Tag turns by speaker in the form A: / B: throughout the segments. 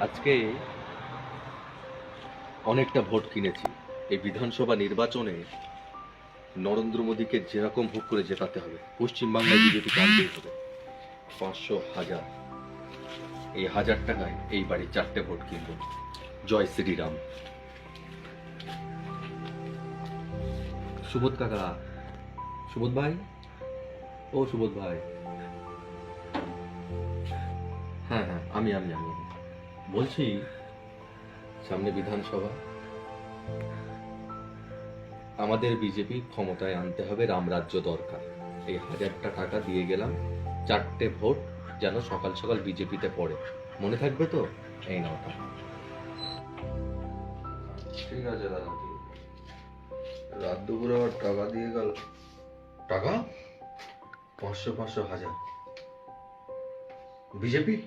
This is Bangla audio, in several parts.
A: আজকে অনেকটা ভোট কিনেছি। এই বিধানসভা নির্বাচনে নরেন্দ্র মোদীকে যেরকম হোক করে জেতাতে হবে, পশ্চিমবাংলায় বিজেপি আনতেই হবে। পাঁচশো হাজার। এই হাজার টাকায় এই বাড়ির চারটে ভোট কিনব। জয় শ্রীরাম। সুবোধ কাকা সুবোধ ভাই? ও সুবোধ ভাই। হ্যাঁ হ্যাঁ আমি আমি আমি। বলছি সামনে বিধানসভা। আমাদের বিজেপি ক্ষমতায় আনতে হবে রামরাজ্য দরকার। এই হাজারটা টাকা দিয়ে গেলাম চারটে ভোট যেন সকাল সকাল বিজেপিতে পড়ে। মনে থাকবে তো? এই নাও টাকা
B: ঠিক আছে দাদা। রাত দুপুরে আবার টাকা দিয়ে গেল।
A: টাকা? পাঁচশো পাঁচশো হাজার। বিজেপি?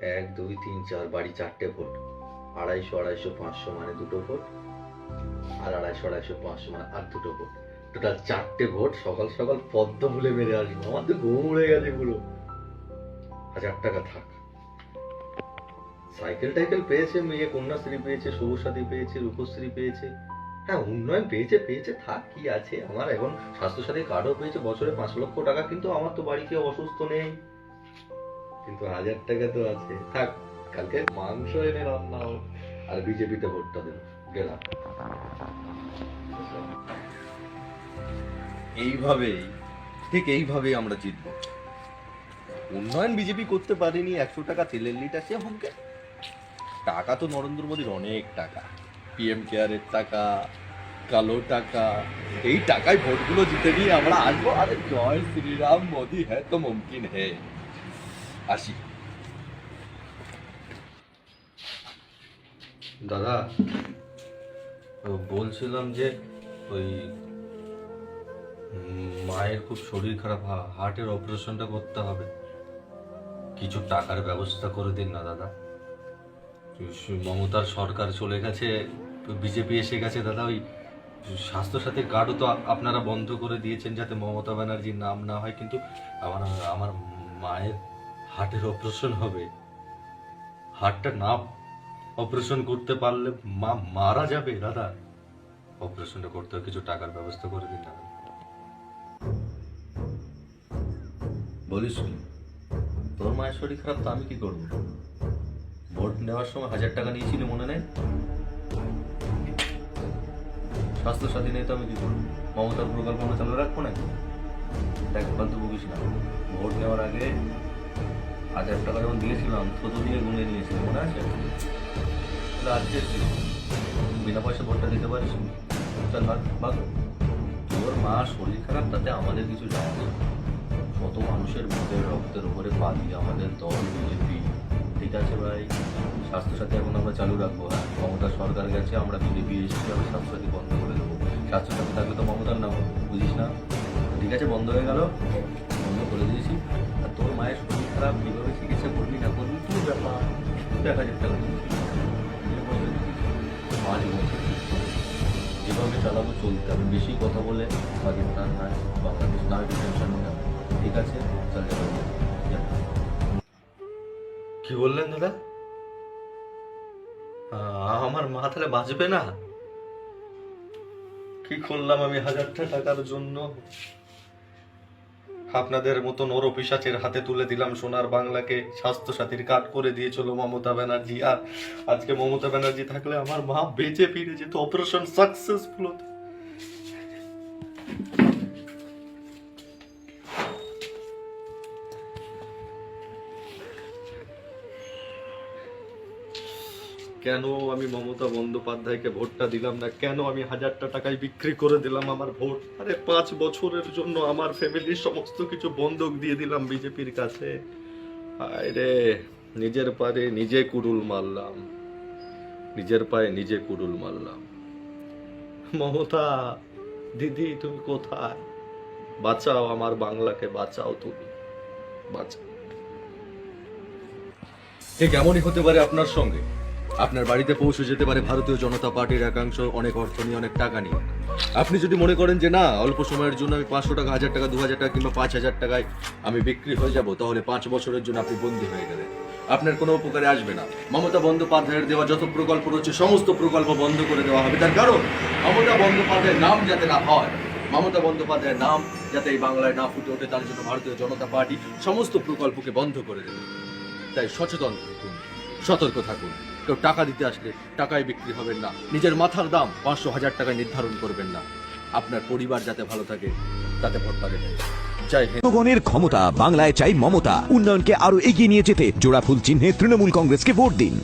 A: এক, দুই, তিন, চার, বাড়ি চারটে ভোট। আড়াইশো আড়াইশো, পাঁচশো মানে দুটো ভোট। আর আড়াইশো আড়াইশো, পাঁচশো মানে আর দুটো ভোট। টোটাল চারটে ভোট, সকাল সকাল পদ্ম ফুলে মেরে আসব। আমার তো ঘুম উড়ে গেছে পুরো। হাজার টাকা থাক। সাইকেল টাইকেল পেয়েছে মেয়ে, কন্যাশ্রী পেয়েছে সবুজ সাথী পেয়েছে, রূপশ্রী পেয়েছে। হ্যাঁ উন্নয়ন পেয়েছে পেয়েছে, থাক, কি আছে? আমার এখন স্বাস্থ্যসাথী কার্ডও পেয়েছে, বছরে পাঁচ লক্ষ টাকা, কিন্তু আমার তো বাড়ি কেউ অসুস্থ নেই। কিন্তু হাজার টাকা তো আছে। থাক, কালকে মাংস এনে রান্না হোক, আর বিজেপিতে ভোটটা দেবো। গেলাম। এইভাবেই, ঠিক এইভাবেই আমরা জিতব। উন্নয়ন বিজেপি করতে পারেনি, একশো টাকা তেলের লিটার সে হোক টাকা তো নরেন্দ্র মোদীর অনেক টাকা। পিএম কেয়ারের টাকা, কালো টাকা, এই টাকায় ভোটগুলো জিতে নিয়ে আমরা আসব। আরে জয় শ্রীরাম, মোদি হ্যাঁ তো মুমকিন হে আসি। দাদা বলছিলাম যে ওই মায়ের খুব শরীর খারাপ হার্টের অপারেশনটা করতে হবে। কিছু টাকার ব্যবস্থা করে দিন না, দাদা। মমতার সরকার চলে গেছে, বিজেপি এসে গেছে, দাদা, ওই স্বাস্থ্যসাথী কার্ডও তো আপনারা বন্ধ করে দিয়েছেন যাতে মমতা ব্যানার্জির নাম না হয়, কিন্তু আমার আমার মায়ের হার্টের অপারেশন হবে। হার্টটা না অপারেশন করতে পারলে মা মারা যাবে দাদা অপারেশনটা করতে কিছু টাকার ব্যবস্থা করে দিন দাদা বলিস কি তোর মায়ের শরীর খারাপ তো আমি কি করব? ভোট নেওয়ার সময় হাজার টাকা নিয়েছিলি, মনে নেই? স্বাস্থ্য সাথী নেই তো আমি কি করব? মমতার প্রকল্প চালু রাখব না দেখ ফালতু বকিস না। ভোট নেওয়ার আগে হাজার টাকা যখন দিয়েছিলাম, ছোট দিয়ে গুনে নিয়েছিলাম মনে আছে? তাহলে আজকে বিনা পয়সা ভোটটা দিতে পারিস? চল, ভাগ তোর মা শরীর খারাপ, তাতে আমাদের কিছু যায় না কত মানুষের মুখের রক্তের উপরে পা দিয়ে আমাদের দল, বিজেপি, ঠিক আছে ভাই? স্বাস্থ্যসাথী এখন আমরা চালু রাখব হ্যাঁ মমতা সরকার গেছে, আমরা বিজেপি এসেছি, আমরা স্বাস্থ্যসাথী বন্ধ করে দেবো। স্বাস্থ্যসাথী থাকলে তো মমতার নাম, বুঝিস না? ঠিক আছে, বন্ধ হয়ে গেল। বন্ধ করে দিয়েছি। আর তোর মায়ের এক হাজার টাকা। যেভাবে চালাবো চলতে হবে। বেশি কথা বলে পাকিস্তান নয় বাংলাদেশ না টেনশন হবে ঠিক আছে চল যাব কি বললেন দাদা? আমার মা তাহলে বাঁচবে না? কি করলাম আমি হাজারটা টাকার জন্য? আপনাদের মতো নর পিসাচের হাতে তুলে দিলাম সোনার বাংলাকে। স্বাস্থ্য সাথীর কাট করে দিয়েছিল মমতা ব্যানার্জি। আর আজকে মমতা ব্যানার্জি থাকলে আমার মা বেঁচে ফিরে যেত। অপারেশন সাকসেসফুল হতো। কেন আমি মমতা বন্দ্যোপাধ্যায়কে ভোটটা দিলাম না? কেন আমি হাজারটা টাকায় বিক্রি করে দিলাম আমার ভোট? আরে পাঁচ বছরের জন্য আমার ফ্যামিলির সমস্ত কিছু বন্ধক দিয়ে দিলাম বিজেপির কাছে। আয় রে, নিজের পায়ে নিজে কুড়ুল মারলাম। নিজের পায়ে নিজে কুড়ুল মারলাম। মমতা, দিদি, তুমি কোথায়? বাঁচাও আমার বাংলাকে, বাঁচাও তুমি। বাঁচাও। কেমনই হতে পারে আপনার সঙ্গে? আপনার বাড়িতে পৌঁছে যেতে পারে ভারতীয় জনতা পার্টির একাংশ, অনেক অর্থ নিয়ে, অনেক টাকা নিয়ে। আপনি যদি মনে করেন যে না, অল্প সময়ের জন্য আমি পাঁচশো টাকা, হাজার টাকা দু হাজার টাকা কিংবা পাঁচ হাজার টাকায় আমি বিক্রি হয়ে যাব, তাহলে পাঁচ বছরের জন্য আপনি বন্দী হয়ে গেলেন। আপনার কোনো উপকারে আসবে না। মমতা বন্দ্যোপাধ্যায়ের দেওয়া যত প্রকল্প রয়েছে, সমস্ত প্রকল্প বন্ধ করে দেওয়া হবে। তার কারণ, মমতা বন্দ্যোপাধ্যায়ের নাম যাতে না হয়, মমতা বন্দ্যোপাধ্যায়ের নাম যাতে এই বাংলায় না ফুটে ওঠে, তার জন্য ভারতীয় জনতা পার্টি সমস্ত প্রকল্পকে বন্ধ করে দেবে। তাই সচেতন থাকুন, সতর্ক থাকুন। কেউ টাকা দিতে আসলে টাকায় বিক্রি হবেন না। নিজের মাথার দাম পাঁচশো হাজার টাকায় নির্ধারণ করবেন না। আপনার পরিবার যাতে ভালো থাকে, তাতে ভোট জয়
C: জনগণের ক্ষমতা, বাংলায় চাই মমতা। উন্নয়নকে আরও এগিয়ে নিয়ে যেতে জোড়াফুল চিহ্নে তৃণমূল কংগ্রেসকে ভোট দিন।